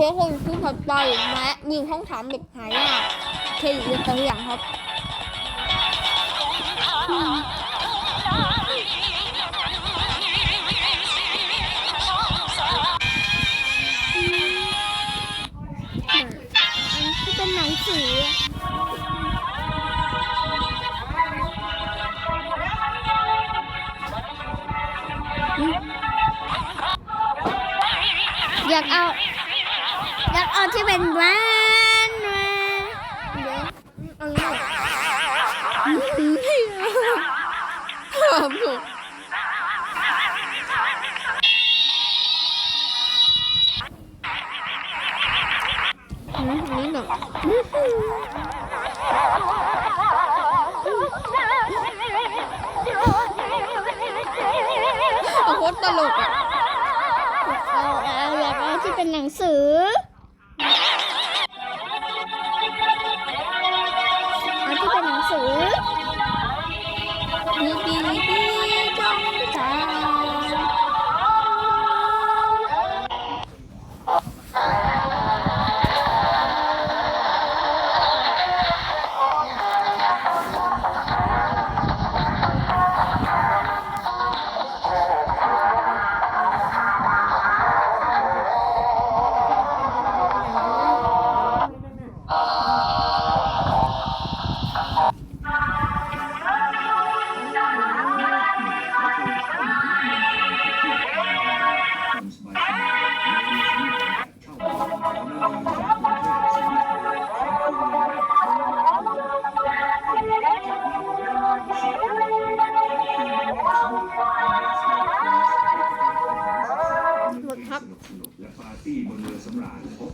พื่อคนที่ถัดไปและยิงห้องถามเด็กหายากเคยอยู่ในตัวอย่างครับอันที่เป็นหนังสืออยากเอา อยากเอาที่เป็นแบรนด์มาเดี๋ยวเอาเลยถามถูกอืมอันนี้หนูเอาโคตรตลกอะ เอาเอาอยากเอาที่เป็นหนังสือเอาที่เป็นหนังสือ ครับและปาร์ตี้บนเรือสำราญพบ